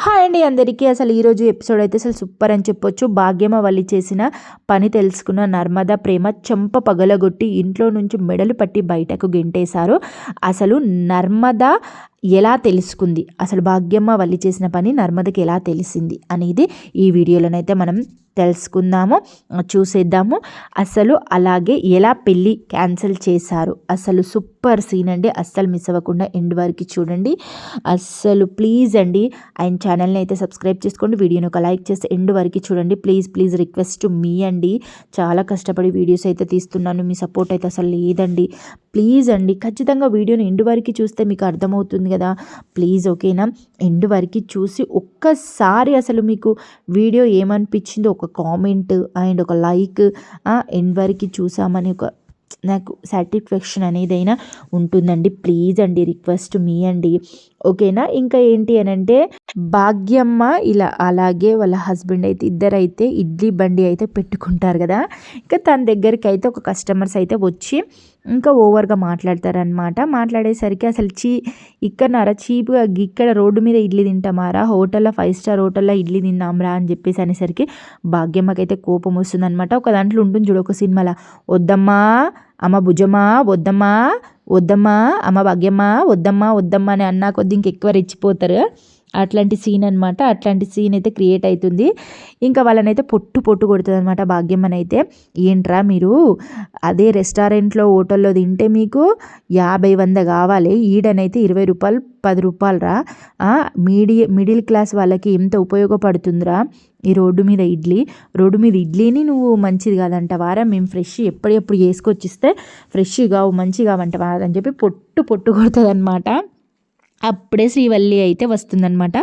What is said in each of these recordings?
Hi అండి అందరికీ. అసలు ఈరోజు ఎపిసోడ్ అయితే అసలు సూపర్ అని చెప్పొచ్చు. భాగ్యమ వల్లి చేసిన పని తెలుసుకున్న నర్మదా ప్రేమ చెంప పగలగొట్టి ఇంట్లో నుంచి మెడలు పట్టి బయటకు గెంటేశారు. అసలు నర్మదా ఎలా తెలుసుకుంది? అసలు భాగ్యమ్మ వల్లి చేసిన పని నర్మదకి ఎలా తెలిసింది అనేది ఈ వీడియోలోనైతే మనం తెలుసుకుందాము చూసేద్దాము. అసలు అలాగే ఎలా పెళ్ళి క్యాన్సిల్ చేశారు? అసలు సూపర్ సీన్ అండి. అస్సలు మిస్ అవ్వకుండా ఎండ్ వరకు చూడండి. అస్సలు ప్లీజ్ అండి ఆయన ఛానల్ని అయితే సబ్స్క్రైబ్ చేసుకోండి. వీడియోని ఒక లైక్ చేస్తే ఎండ్ వరకు చూడండి. ప్లీజ్ ప్లీజ్ రిక్వెస్ట్ మీ అండి. చాలా కష్టపడి వీడియోస్ అయితే తీస్తున్నాను. మీ సపోర్ట్ అయితే అసలు లేదండి. ప్లీజ్ అండి ఖచ్చితంగా వీడియోని ఎండ్ వరకు చూస్తే మీకు అర్థమవుతుంది కదా. ప్లీజ్ ఓకేనా ఎండ్ వరకు చూసి ఒక్కసారి అసలు మీకు వీడియో ఏమనిపించిందో ఒక కామెంట్ అండ్ ఒక లైక్ ఎండ్ వరకు చూసామని ఒక నాకు సాటిస్ఫాక్షన్ అనేదైనా ఉంటుందండి. ప్లీజ్ అండి రిక్వెస్ట్ మీ అండి. ఓకేనా ఇంకా ఏంటి అని అంటే భాగ్యమ్మ ఇలా అలాగే వాళ్ళ హస్బెండ్ అయితే ఇద్దరైతే ఇడ్లీ బండి అయితే పెట్టుకుంటారు కదా. ఇంకా తన దగ్గరికి అయితే ఒక కస్టమర్స్ అయితే వచ్చి ఇంకా ఓవర్గా మాట్లాడతారనమాట మాట్లాడేసరికి అసలు చీ ఇక్కడనారా చీప్గా ఇక్కడ రోడ్డు మీద ఇడ్లీ తింటామారా? హోటల్లో ఫైవ్ స్టార్ హోటల్లో ఇడ్లీ తిన్నాంరా? అని చెప్పేసి అనేసరికి భాగ్యమ్మకైతే కోపం వస్తుందనమాట ఒక దాంట్లో ఉంటుంది చూడు ఒక సినిమాలో. వద్దమ్మా అమ్మ భుజమా వద్దమ్మా వద్దమ్మా అమ్మ భాగ్యమ్మా వద్దమ్మా వద్దమ్మా అని అన్నా కొద్ది ఇంకెక్కువ రెచ్చిపోతారు. అట్లాంటి సీన్ అనమాట అట్లాంటి సీన్ అయితే క్రియేట్ అవుతుంది ఇంకా వాళ్ళనైతే పొట్టు పొట్టు కొడుతుంది అనమాట భాగ్యమ్మనైతే. ఏంట్రా మీరు? అదే రెస్టారెంట్లో హోటల్లో తింటే మీకు యాభై వంద కావాలి. ఈడనైతే ఇరవై రూపాయలు పది రూపాయలు రా మీడి మిడిల్ క్లాస్ వాళ్ళకి ఎంత ఉపయోగపడుతుందిరా? ఈ రోడ్డు మీద ఇడ్లీ. రోడ్డు మీద ఇడ్లీని నువ్వు మంచిది కాదంటవారా మేము ఫ్రెష్ ఎప్పుడెప్పుడు వేసుకొచ్చిస్తే ఫ్రెష్ కావు మంచిగా కావంటవారా అని చెప్పి పొట్టు పొట్టు కొడుతుంది అనమాట అప్పుడే శ్రీవల్లి అయితే వస్తుందనమాట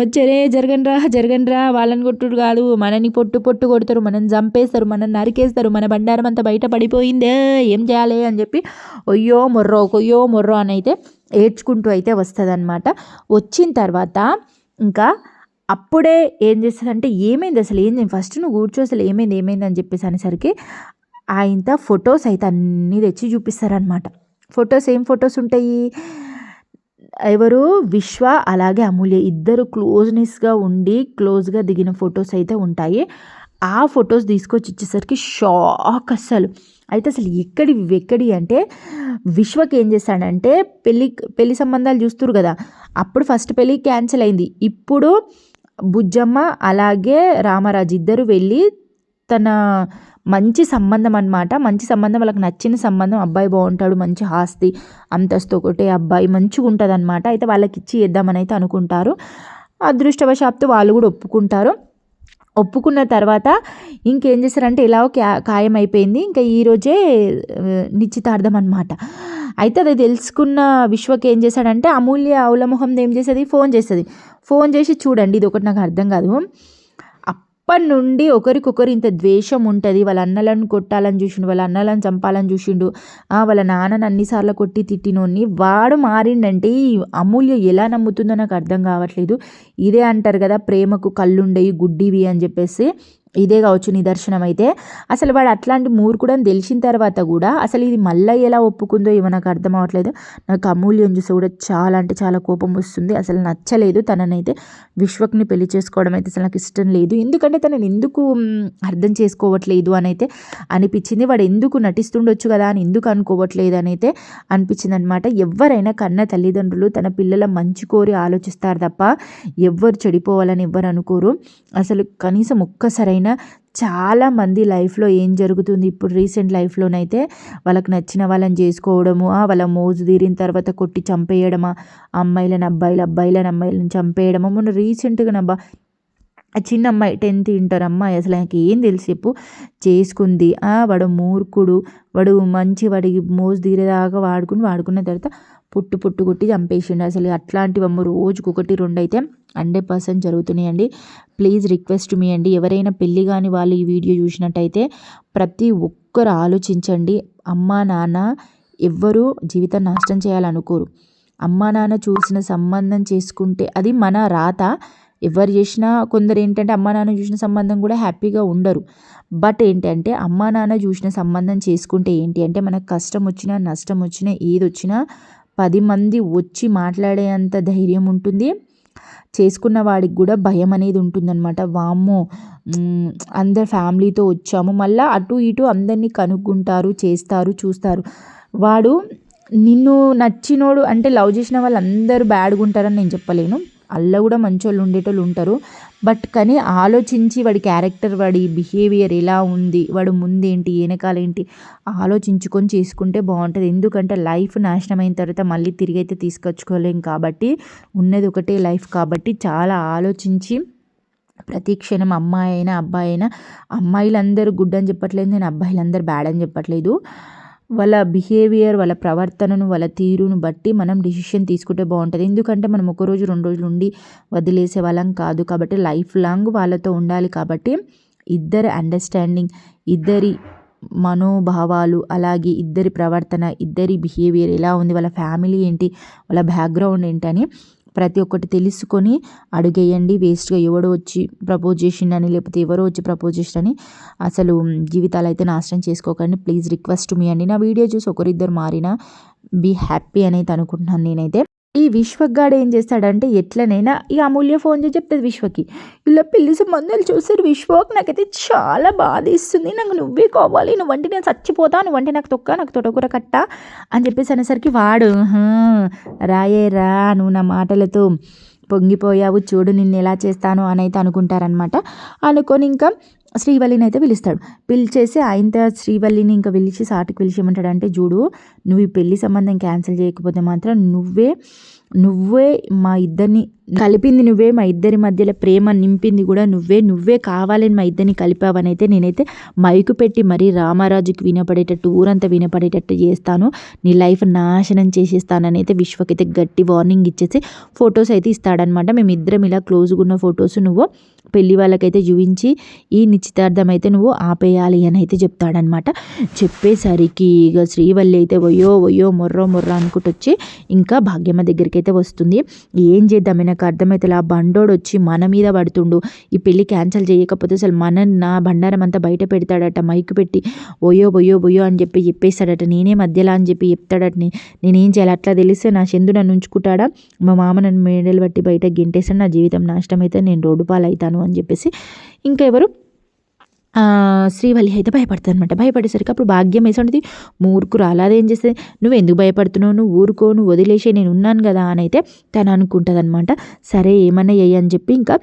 వచ్చరే జరగండ్రా జరగండ్రా వాళ్ళని కొట్టుడు కాదు. మనని పొట్టు పొట్టు కొడతారు మనం చంపేస్తారు మనం నరికేస్తారు మన బండారం అంతా బయట పడిపోయిందే ఏం చేయాలి అని చెప్పి ఒయ్యో మొర్రో కొయ్యో మొర్రో అని అయితే ఏడ్చుకుంటూ అయితే వస్తుంది అనమాట వచ్చిన తర్వాత ఇంకా అప్పుడే ఏం చేస్తుందంటే ఏమైంది అసలు ఏంది? ఫస్ట్ నువ్వు కూర్చో అసలు ఏమైంది ఏమైంది అని చెప్పేసి అనేసరికి ఆయనతో ఫొటోస్ అయితే అన్నీ తెచ్చి చూపిస్తారనమాట ఫొటోస్ ఏం ఫొటోస్ ఉంటాయి? ఎవరు? విశ్వ అలాగే అమూల్య. ఇద్దరు క్లోజ్నెస్గా ఉండి క్లోజ్గా దిగిన ఫొటోస్ అయితే ఉంటాయి. ఆ ఫొటోస్ తీసుకొచ్చి ఇచ్చేసరికి షాక్ అస్సలు. అయితే అసలు ఎక్కడి ఎక్కడి అంటే విశ్వకి ఏం చేశాడంటే పెళ్ళి పెళ్ళి సంబంధాలు చూస్తురు కదా. అప్పుడు ఫస్ట్ పెళ్ళి క్యాన్సిల్ అయింది. ఇప్పుడు బుజ్జమ్మ అలాగే రామరాజు ఇద్దరు వెళ్ళి తన మంచి సంబంధం అనమాట మంచి సంబంధం వాళ్ళకి నచ్చిన సంబంధం. అబ్బాయి బాగుంటాడు మంచి ఆస్తి అంతస్తు ఒకటే అబ్బాయి మంచిగా ఉంటుంది అనమాట అయితే వాళ్ళకి ఇచ్చి ఇద్దామని అయితే అనుకుంటారు. అదృష్టవశాత్తు వాళ్ళు కూడా ఒప్పుకుంటారు. ఒప్పుకున్న తర్వాత ఇంకేం చేస్తారంటే ఇలా ఖాయం అయిపోయింది ఇంకా ఈరోజే నిశ్చితార్థం అనమాట అయితే అది తెలుసుకున్న విశ్వకి ఏం చేశాడంటే అమూల్య అవులమొహం ఏం చేసేది? ఫోన్ చేస్తుంది ఫోన్ చేసి చూడండి ఇది ఒకటి నాకు అర్థం కాదు. అప్పటి నుండి ఒకరికొకరు ఇంత ద్వేషం ఉంటుంది. వాళ్ళ అన్నలను కొట్టాలని చూసిండు వాళ్ళ అన్నలను చంపాలని చూసిండు. వాళ్ళ నాన్నని అన్నిసార్లు కొట్టి తిట్టినోని వాడు మారిండంటే ఈ అమూల్య ఎలా నమ్ముతుందో నాకు అర్థం కావట్లేదు. ఇదే అంటారు కదా ప్రేమకు కళ్ళుండేవి గుడ్డివి అని చెప్పేసి. ఇదే కావచ్చు నిదర్శనం అయితే అసలు వాడు అట్లాంటి మూర్ఖుడని తెలిసిన తర్వాత కూడా అసలు ఇది మళ్ళీ ఎలా ఒప్పుకుందో ఏమో నాకు అర్థం అవ్వట్లేదు. నాకు అమూల్యం చూసి కూడా చాలా అంటే చాలా కోపం వస్తుంది. అసలు నచ్చలేదు తననైతే. విశ్వక్ని పెళ్ళి చేసుకోవడం అయితే అసలు నాకు ఇష్టం లేదు. ఎందుకంటే తనని ఎందుకు అర్థం చేసుకోవట్లేదు అని అయితే అనిపించింది. వాడు ఎందుకు నటిస్తుండొచ్చు కదా అని ఎందుకు అనుకోవట్లేదు అని అయితే అనిపించింది అనమాట ఎవరైనా కన్న తల్లిదండ్రులు తన పిల్లల మంచి కోరి ఆలోచిస్తారు తప్ప ఎవ్వరు చెడిపోవాలని ఎవ్వరు అనుకోరు. అసలు కనీసం ఒక్కసారైనా అయినా చాలామంది లైఫ్లో ఏం జరుగుతుంది ఇప్పుడు రీసెంట్ లైఫ్లోనైతే వాళ్ళకి నచ్చిన వాళ్ళని చేసుకోవడము వాళ్ళ మోజు తీరిన తర్వాత కొట్టి చంపేయడమా అమ్మాయిలను అబ్బాయిలు అబ్బాయిలను అమ్మాయిలను చంపేయడమా మొన్న రీసెంట్గా నబ్బా చిన్న అమ్మాయి టెన్త్ ఇంటర్ అమ్మాయి అసలు ఆయనకి ఏం తెలిసి చెప్పు చేసుకుంది. వాడు మూర్ఖుడు వాడు మంచి వాడికి మోజు తీరేదాకా వాడుకుని వాడుకున్న తర్వాత పుట్టు పుట్టు కొట్టి చంపేసిండు. అసలు అట్లాంటివమ్మ రోజుకొకటి రెండు అయితే హండ్రెడ్ పర్సెంట్ జరుగుతున్నాయండి. ప్లీజ్ రిక్వెస్ట్ మీ అండి. ఎవరైనా పెళ్ళి కాని వాళ్ళు ఈ వీడియో చూసినట్టయితే ప్రతి ఒక్కరు ఆలోచించండి. అమ్మా నాన్న ఎవ్వరూ జీవితం నష్టం చేయాలనుకోరు. అమ్మా నాన్న చూసిన సంబంధం చేసుకుంటే అది మన రాత. ఎవరు చేసినా కొందరు ఏంటంటే అమ్మా నాన్న చూసిన సంబంధం కూడా హ్యాపీగా ఉండరు. బట్ ఏంటంటే అమ్మా నాన్న చూసిన సంబంధం చేసుకుంటే ఏంటి అంటే మనకు కష్టం వచ్చినా నష్టం వచ్చినా ఏది వచ్చినా పది మంది వచ్చి మాట్లాడేంత ధైర్యం ఉంటుంది. చేసుకున్న వాడికి కూడా భయం అనేది ఉంటుందన్నమాట. వామ్మో అందరు ఫ్యామిలీతో వచ్చాము. మళ్ళీ అటు ఇటు అందరినీ కనుక్కుంటారు చేస్తారు చూస్తారు. వాడు నిన్ను నచ్చినోడు అంటే లవ్ చేసిన వాళ్ళు అందరూ బ్యాడ్గా ఉంటారని నేను చెప్పలేను. అల్ల కూడా మంచోళ్ళు ఉండేటోళ్ళు ఉంటారు. బట్ కానీ ఆలోచించి వాడి క్యారెక్టర్ వాడి బిహేవియర్ ఎలా ఉంది వాడు ముందేంటి వెనకాలేంటి ఆలోచించుకొని చేసుకుంటే బాగుంటుంది. ఎందుకంటే లైఫ్ నాశనం అయిన తర్వాత మళ్ళీ తిరిగి అయితే తీసుకొచ్చుకోలేం కాబట్టి ఉన్నది ఒకటే లైఫ్ కాబట్టి చాలా ఆలోచించి ప్రతి క్షణం అమ్మాయి అయినా అబ్బాయి అయినా అమ్మాయిలందరూ గుడ్ అని చెప్పట్లేదు నేను అబ్బాయిలందరూ బ్యాడ్ అని చెప్పట్లేదు. వాళ్ళ బిహేవియర్ వాళ్ళ ప్రవర్తనను వాళ్ళ తీరును బట్టి మనం డిసిషన్ తీసుకుంటే బాగుంటుంది. ఎందుకంటే మనం ఒక రోజు రెండు రోజులు ఉండి వదిలేసే వాళ్ళం కాదు కాబట్టి లైఫ్ లాంగ్ వాళ్ళతో ఉండాలి కాబట్టి ఇద్దరి అండర్స్టాండింగ్ ఇద్దరి మనోభావాలు అలాగే ఇద్దరి ప్రవర్తన ఇద్దరి బిహేవియర్ ఎలా ఉంది వాళ్ళ ఫ్యామిలీ ఏంటి వాళ్ళ బ్యాక్గ్రౌండ్ అని ప్రతి ఒక్కటి తెలుసుకొని అడుగేయండి. వేస్ట్గా ఎవడో వచ్చి ప్రపోజ్ చేసిండని లేకపోతే ఎవరో వచ్చి ప్రపోజ్ చేసిండని అసలు జీవితాలు అయితే నాశనం చేసుకోకండి. ప్లీజ్ రిక్వెస్ట్ మీ అండి. నా వీడియో చూసి ఒకరిద్దరు మారినా బీ హ్యాపీ అని అయితే అనుకుంటున్నాను నేనైతే. ఈ విశ్వగాడు ఏం చేస్తాడంటే ఎట్లనైనా ఈ అమూల్య ఫోన్ చేసి చెప్తుంది విశ్వకి. ఇలా పెళ్ళి సంబంధాలు చూసారు విశ్వక్ నాకైతే చాలా బాధిస్తుంది. నాకు నువ్వే కావాలి నువ్వంటే నేను చచ్చిపోతా నువ్వంటే నాకు తొక్క నాకు తొటకూర కట్ట అని చెప్పేసి అనేసరికి వాడు రాయే రా నువ్వు నా మాటలతో పొంగిపోయావు చూడు నిన్ను ఎలా చేస్తాను అని అయితే అనుకుంటారనమాట అనుకొని ఇంకా శ్రీవల్లిని అయితే పిలుస్తాడు. పిలిచేసి ఆయన శ్రీవల్లిని ఇంకా పిలిచి సాటికి పిలిచి ఏమంటాడంటే చూడు నువ్వు ఈ పెళ్ళి సంబంధం క్యాన్సిల్ చేయకపోతే మాత్రం నువ్వే నువ్వే మా ఇద్దరిని కలిపింది నువ్వే మా ఇద్దరి మధ్యలో ప్రేమ నింపింది కూడా నువ్వే నువ్వే కావాలని మా ఇద్దరిని కలిపావనైతే నేనైతే మైకు పెట్టి మరీ రామారాజుకి వినపడేటట్టు ఊరంతా వినపడేటట్టు చేస్తాను. నీ లైఫ్ నాశనం చేసేస్తానని అయితే విశ్వకైతే గట్టి వార్నింగ్ ఇచ్చేసి ఫొటోస్ అయితే ఇస్తాడనమాట మేము ఇద్దరం ఇలా క్లోజ్గా ఉన్న ఫొటోస్ నువ్వు పెళ్ళి వాళ్ళకైతే చూపించి ఈ నిశ్చితార్థమైతే నువ్వు ఆపేయాలి అని అయితే చెప్తాడనమాట. చెప్పేసరికి ఇక శ్రీవల్లి అయితే ఒయో ఒయో మొర్రో మొర్రో అనుకుంటూ వచ్చి ఇంకా భాగ్యమ్మ దగ్గరికి అయితే వస్తుంది. ఏం చేద్దాం నాకు అర్థమైతే ఆ బండోడు వచ్చి మన మీద పడుతుండు. ఈ పెళ్ళి క్యాన్సిల్ చేయకపోతే అసలు మన నా బండారం అంతా బయట పెడతాడట మైక్ పెట్టి ఓయో బొయ్యో ఒయ్యో అని చెప్పి చెప్పేస్తాడట. నేనే మధ్యలో అని చెప్పి చెప్తాడట నేనేం చేయాలి? అట్లా తెలిస్తే నా చెందు నన్ను ఉంచుకుంటాడా? మా మామ నన్ను మేడలు బట్టి బయట గెంటేస్తాడు. నా జీవితం నాశనం అయితే నేను రోడ్డు పాలవుతాను అని చెప్పేసి ఇంకా ఎవరు శ్రీవల్లి అయితే భయపడుతుంది అనమాట భయపడేసరికి అప్పుడు భాగ్యం వేసుంటుంది మూర్ఖురాలు అదేం చేస్తే నువ్వు ఎందుకు భయపడుతున్నావు? నువ్వు ఊరుకో నువ్వు వదిలేసే నేను ఉన్నాను కదా అని అయితే తను అనుకుంటుంది అనమాట సరే ఏమన్నా అని చెప్పి ఇంకా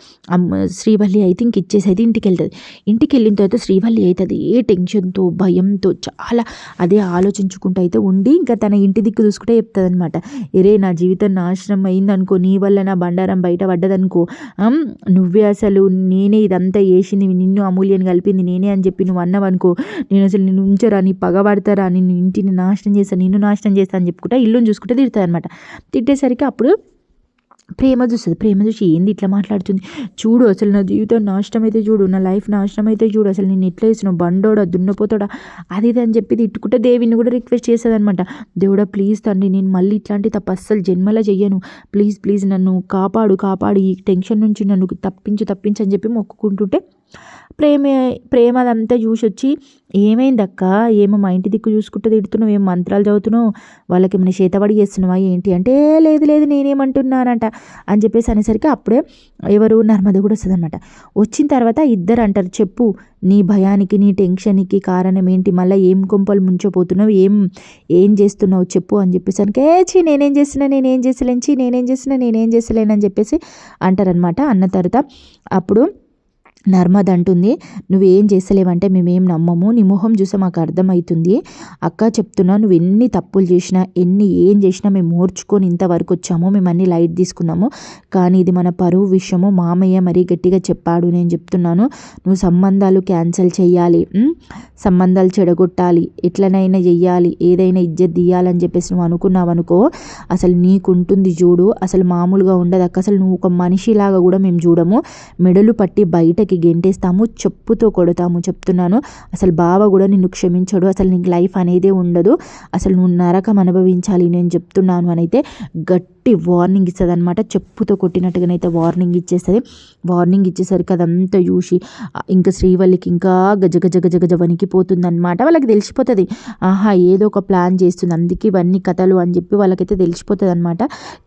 శ్రీవల్లి అయితే ఇంక ఇచ్చేసి అయితే ఇంటికి వెళ్తుంది ఇంటికి వెళ్ళిన తర్వాత శ్రీవల్లి అయితే ఏ టెన్షన్తో భయంతో చాలా అదే ఆలోచించుకుంటూ అయితే ఉండి ఇంకా తన ఇంటి దిక్కు చూసుకుంటే చెప్తుంది అనమాట ఎరే నా జీవితం నాశనం అయిందనుకో నీ వల్ల నా బండారం బయట పడ్డదనుకో నువ్వే అసలు నేనే ఇదంతా చేసింది నిన్ను అమూల్యని కలిపింది నేనే అని చెప్పి నువ్వు అన్నావనుకో నేను అసలు నేను ఉంచరా నీ పగబడతారా నిన్ను ఇంటిని నాశనం చేస్తాను నిన్ను నాశనం చేస్తాను అని చెప్పుకుంటా ఇల్లుని చూసుకుంటే తిడతాయి అనమాట తిట్టేసరికి అప్పుడు ప్రేమ చూస్తుంది. ప్రేమ చూసి ఏంది ఇట్లా మాట్లాడుతుంది? చూడు అసలు నా జీవితం నాశనం అయితే చూడు నా లైఫ్ నాశనం అయితే చూడు అసలు నేను ఎట్లా వేసినావు బండోడా దున్నపోతాడా? అది ఇది అని చెప్పి తిట్టుకుంటే దేవిని కూడా రిక్వెస్ట్ చేస్తుంది అనమాట దేవుడా ప్లీజ్ తండ్రి నేను మళ్ళీ ఇట్లాంటి తప్ప అస్సలు జన్మలా చెయ్యను. ప్లీజ్ ప్లీజ్ నన్ను కాపాడు కాపాడు. ఈ టెన్షన్ నుంచి నన్ను తప్పించు తప్పించు అని చెప్పి మొక్కుకుంటుంటే ప్రేమ ప్రేమ అదంతా చూసి వచ్చి ఏమైందక్క? ఏమో మా ఇంటి దిక్కు చూసుకుంటూ తిడుతున్నావు ఏం మంత్రాలు చదువుతున్నావు? వాళ్ళకి ఏమైనా చేతబడి చేస్తున్నావా? ఏంటి? అంటే లేదు లేదు నేనేమంటున్నానంట. అని చెప్పేసి అనేసరికి అప్పుడే ఎవరు? నర్మద కూడా వస్తుంది అనమాట వచ్చిన తర్వాత ఇద్దరు అంటారు చెప్పు నీ భయానికి నీ టెన్షన్కి కారణం ఏంటి? మళ్ళీ ఏం కొంపలు ముంచోపోతున్నావు ఏం ఏం చేస్తున్నావు? చెప్పు. అని చెప్పేసి అంటే చీ నేనేం చేస్తున్నా నేనేం చేస్తలేను చీ నేనేం చేసినా నేనేం చేస్తలేను అని చెప్పేసి అంటారనమాట అన్న తర్వాత అప్పుడు నర్మద్ అంటుంది నువ్వేం చేస్తలేవంటే మేమేం నమ్మము నీ మొహం చూస్తే మాకు అర్థమవుతుంది అక్క చెప్తున్నా నువ్వు ఎన్ని తప్పులు చేసినా ఎన్ని ఏం చేసినా మేము ఓర్చుకొని ఇంతవరకు వచ్చాము మేము అన్ని లైట్ తీసుకున్నాము. కానీ ఇది మన పరువు విషయము మామయ్య మరీ గట్టిగా చెప్పాడు నేను చెప్తున్నాను. నువ్వు సంబంధాలు క్యాన్సిల్ చేయాలి సంబంధాలు చెడగొట్టాలి ఎట్లనైనా చెయ్యాలి ఏదైనా ఇజ్జత్ తీయాలని చెప్పేసి నువ్వు అనుకున్నావు అనుకో అసలు నీకుంటుంది చూడు అసలు మామూలుగా ఉండదు అక్క. అసలు నువ్వు ఒక మనిషిలాగా కూడా మేము చూడము. మెడలు పట్టి బయట బయటకి గెంటేస్తాము చెప్పుతో కొడతాము చెప్తున్నాను. అసలు బావ కూడా నిన్ను క్షమించడు అసలు నీకు లైఫ్ అనేదే ఉండదు. అసలు నువ్వు నరకం అనుభవించాలి నేను చెప్తున్నాను అని అయితే గట్టి వార్నింగ్ ఇస్తుంది అనమాట చెప్పుతో కొట్టినట్టుగానైతే వార్నింగ్ ఇచ్చేస్తుంది. వార్నింగ్ ఇచ్చేసరికి అదంతా చూసి ఇంకా శ్రీవల్లికి ఇంకా గజ గజ గజ గజ వణికిపోతుంది అనమాట వాళ్ళకి తెలిసిపోతుంది. ఆహా ఏదో ఒక ప్లాన్ చేస్తుంది. అందుకే ఇవన్నీ కథలు అని చెప్పి వాళ్ళకైతే తెలిసిపోతుంది అనమాట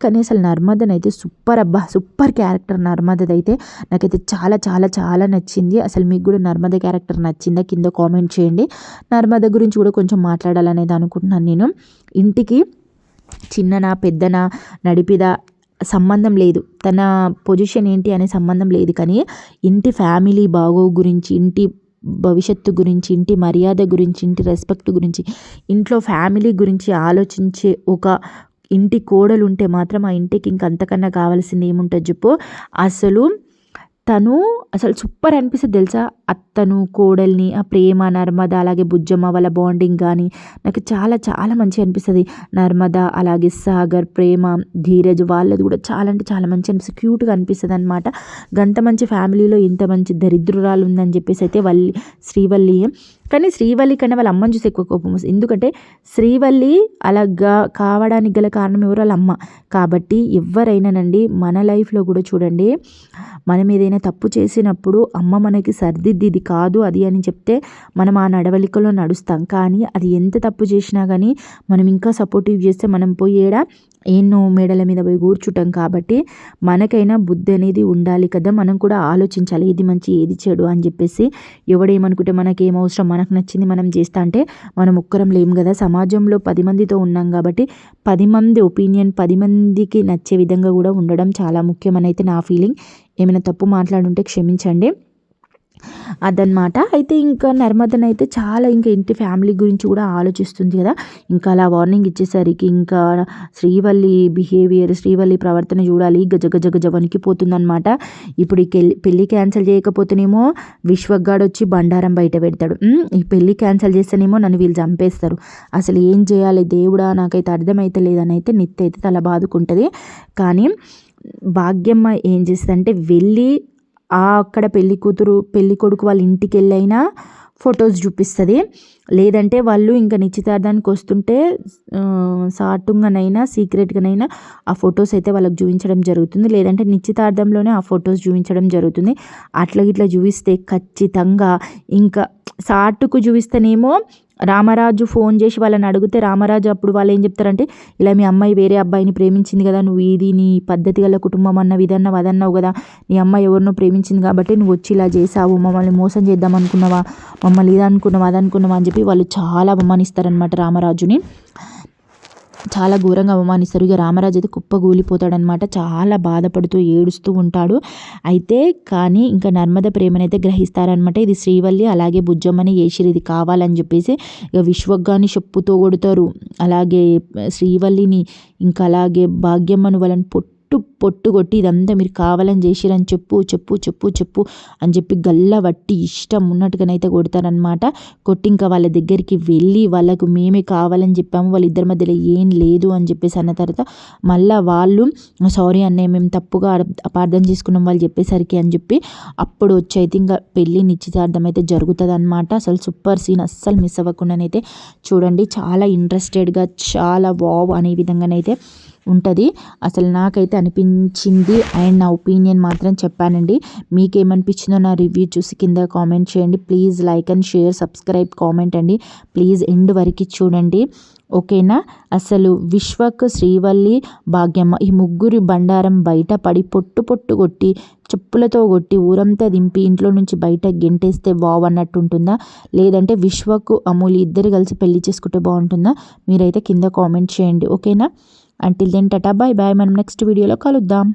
కానీ అసలు నర్మదన్ అయితే సూపర్ అబ్బా సూపర్ క్యారెక్టర్ నర్మదది అయితే నాకైతే చాలా చాలా చాలా చాలా నచ్చింది. అసలు మీకు కూడా నర్మద క్యారెక్టర్ నచ్చిందా? కింద కామెంట్ చేయండి. నర్మద గురించి కూడా కొంచెం మాట్లాడాలనేది అనుకుంటున్నాను నేను. ఇంటికి చిన్ననా పెద్దనా నడిపిదా సంబంధం లేదు. తన పొజిషన్ ఏంటి అనే సంబంధం లేదు కానీ ఇంటి ఫ్యామిలీ బాగో గురించి ఇంటి భవిష్యత్తు గురించి ఇంటి మర్యాద గురించి ఇంటి రెస్పెక్ట్ గురించి ఇంట్లో ఫ్యామిలీ గురించి ఆలోచించే ఒక ఇంటి కోడలు ఉంటే మాత్రం ఆ ఇంటికి ఇంకంతకన్నా కావాల్సింది ఏముంటుంది చెప్పు. అసలు తను అసలు సూపర్ అనిపిస్తుంది తెలుసా? అత్తను కోడల్ని ఆ ప్రేమ నర్మద అలాగే బుజ్జమ్మ వాళ్ళ బాండింగ్ కానీ నాకు చాలా చాలా మంచిగా అనిపిస్తుంది. నర్మద అలాగే సాగర్ ప్రేమ ధీరజ్ వాళ్ళది కూడా చాలా అంటే చాలా మంచి అనిపిస్తుంది. క్యూట్గా అనిపిస్తుంది అనమాట గంత మంచి ఫ్యామిలీలో ఇంత మంచి దరిద్రురాలు ఉందని చెప్పేసి అయితే వల్లి శ్రీవల్లి కానీ శ్రీవల్లి కన్నా వాళ్ళ అమ్మని చూసి ఎక్కువ కోపం వస్తుంది. ఎందుకంటే శ్రీవల్లి అలాగా కావడానికి గల కారణం ఎవరు? వాళ్ళ అమ్మ. కాబట్టి ఎవరైనానండి మన లైఫ్లో కూడా చూడండి మనం ఏదైనా తప్పు చేసినప్పుడు అమ్మ మనకి సర్దిద్ది ఇది కాదు అది అని చెప్తే మనం ఆ నడవలికలో నడుస్తాం. కానీ అది ఎంత తప్పు చేసినా కానీ మనం ఇంకా సపోర్టివ్ చేస్తే మనం పోయేడా ఎన్నో మేడల మీద పోయి కూర్చుంటాం కాబట్టి మనకైనా బుద్ధి అనేది ఉండాలి కదా. మనం కూడా ఆలోచించాలి ఏది మంచి ఏది చెడు అని చెప్పేసి. ఎవడేమనుకుంటే మనకి ఏం అవసరం మనకు నచ్చింది మనం చేస్తా అంటే మనం ఒక్కరం లేము కదా. సమాజంలో పది మందితో ఉన్నాం కాబట్టి పది మంది ఒపీనియన్ పది మందికి నచ్చే విధంగా కూడా ఉండడం చాలా ముఖ్యమని అయితే నా ఫీలింగ్. ఏమైనా తప్పు మాట్లాడుంటే క్షమించండి. అదనమాట అయితే ఇంకా నర్మదన్ అయితే చాలా ఇంకా ఇంటి ఫ్యామిలీ గురించి కూడా ఆలోచిస్తుంది కదా. ఇంకా అలా వార్నింగ్ ఇచ్చేసరికి ఇంకా శ్రీవల్లి బిహేవియర్ శ్రీవల్లి ప్రవర్తన చూడాలి. గజ గజ గజ వణికిపోతుంది అనమాట ఇప్పుడు ఈ పెళ్ళి క్యాన్సిల్ చేయకపోతేనేమో విశ్వగాడు వచ్చి బండారం బయట పెడతాడు. ఈ పెళ్ళి క్యాన్సిల్ చేస్తేనేమో నన్ను వీళ్ళు చంపేస్తారు. అసలు ఏం చేయాలి దేవుడా? నాకైతే అర్థమైతే లేదని అయితే నిత్య అయితే తల బాదుకుంటుంది. కానీ భాగ్యమ్మ ఏం చేస్తుందంటే వెళ్ళి అక్కడ పెళ్ళి కూతురు పెళ్ళి కొడుకు వాళ్ళ ఇంటికి వెళ్ళైనా ఫొటోస్ చూపిస్తుంది. లేదంటే వాళ్ళు ఇంకా నిశ్చితార్థానికి వస్తుంటే సాటుంగానైనా సీక్రెట్గానైనా ఆ ఫొటోస్ అయితే వాళ్ళకి చూపించడం జరుగుతుంది. లేదంటే నిశ్చితార్థంలోనే ఆ ఫొటోస్ చూపించడం జరుగుతుంది. అట్లా ఇట్లా చూపిస్తే ఖచ్చితంగా ఇంకా సాటుకు చూపిస్తేనేమో రామరాజు ఫోన్ చేసి వాళ్ళని అడిగితే రామరాజు అప్పుడు వాళ్ళు ఏం చెప్తారంటే ఇలా మీ అమ్మాయి వేరే అబ్బాయిని ప్రేమించింది కదా నువ్వు ఇది నీ పద్ధతి గల కుటుంబం అన్నవి ఇదన్నావు అదన్నావు కదా నీ అమ్మాయి ఎవరినో ప్రేమించింది కాబట్టి నువ్వు వచ్చి ఇలా చేసావు మమ్మల్ని మోసం చేద్దాం అనుకున్నావా మమ్మల్ని ఇది అనుకున్నావా అది అనుకున్నావా అని చెప్పి వాళ్ళు చాలా అవమానిస్తారనమాట రామరాజుని. చాలా ఘోరంగా అవమానిస్తారు. ఇక రామరాజు అయితే కుప్పగూలిపోతాడనమాట చాలా బాధపడుతూ ఏడుస్తూ ఉంటాడు. అయితే కానీ ఇంకా నర్మద ప్రేమనైతే గ్రహిస్తారనమాట ఇది శ్రీవల్లి అలాగే బుజ్జమ్మని ఏసిరు ఇది కావాలని చెప్పేసి ఇక విశ్వగాన్ని చెప్పుతో కొడతారు. అలాగే శ్రీవల్లిని ఇంకా అలాగే భాగ్యమ్మను వాళ్ళని పొట్టు పొట్టు పొట్టు కొట్టి ఇదంతా మీరు కావాలని చేసిరని చెప్పు చెప్పు చెప్పు చెప్పు అని చెప్పి గల్లబట్టి ఇష్టం ఉన్నట్టుగానైతే కొడతారనమాట కొట్టి ఇంకా వాళ్ళ దగ్గరికి వెళ్ళి వాళ్ళకు మేమే కావాలని చెప్పాము వాళ్ళిద్దరి మధ్యలో ఏం లేదు అని చెప్పేసి అన్న తర్వాత మళ్ళీ వాళ్ళు సారీ అన్నయ్య మేము తప్పుగా అపార్థం చేసుకున్నాం వాళ్ళు చెప్పేసరికి అని చెప్పి అప్పుడు వచ్చి అయితే ఇంకా పెళ్ళి నిశ్చితార్థం అయితే జరుగుతుంది అనమాట అసలు సూపర్ సీన్ అస్సలు మిస్ అవ్వకుండానైతే చూడండి చాలా ఇంట్రెస్టెడ్గా చాలా వావ్ అనే విధంగానైతే ఉంటుంది. అసలు నాకైతే అనిపించింది. అండ్ నా ఒపీనియన్ మాత్రం చెప్పానండి. మీకేమనిపించిందో నా రివ్యూ చూసి కింద కామెంట్ చేయండి. Please like and share subscribe comment అండి. ప్లీజ్ ఎండ్ వరకు చూడండి. ఓకేనా? అసలు విశ్వక్ శ్రీవల్లి భాగ్యమ్మ ఈ ముగ్గురి బండారం బయట పడి పొట్టు పొట్టు కొట్టి చెప్పులతో కొట్టి ఊరంతా దింపి ఇంట్లో నుంచి బయట గెంటేస్తే వావ్ అన్నట్టు ఉంటుందా లేదంటే విశ్వకు అమూలి ఇద్దరు కలిసి పెళ్ళి చేసుకుంటే బాగుంటుందా? మీరైతే కింద కామెంట్ చేయండి. ఓకేనా? Until then tata bye bye మనం నెక్స్ట్ వీడియోలో కలుద్దాం.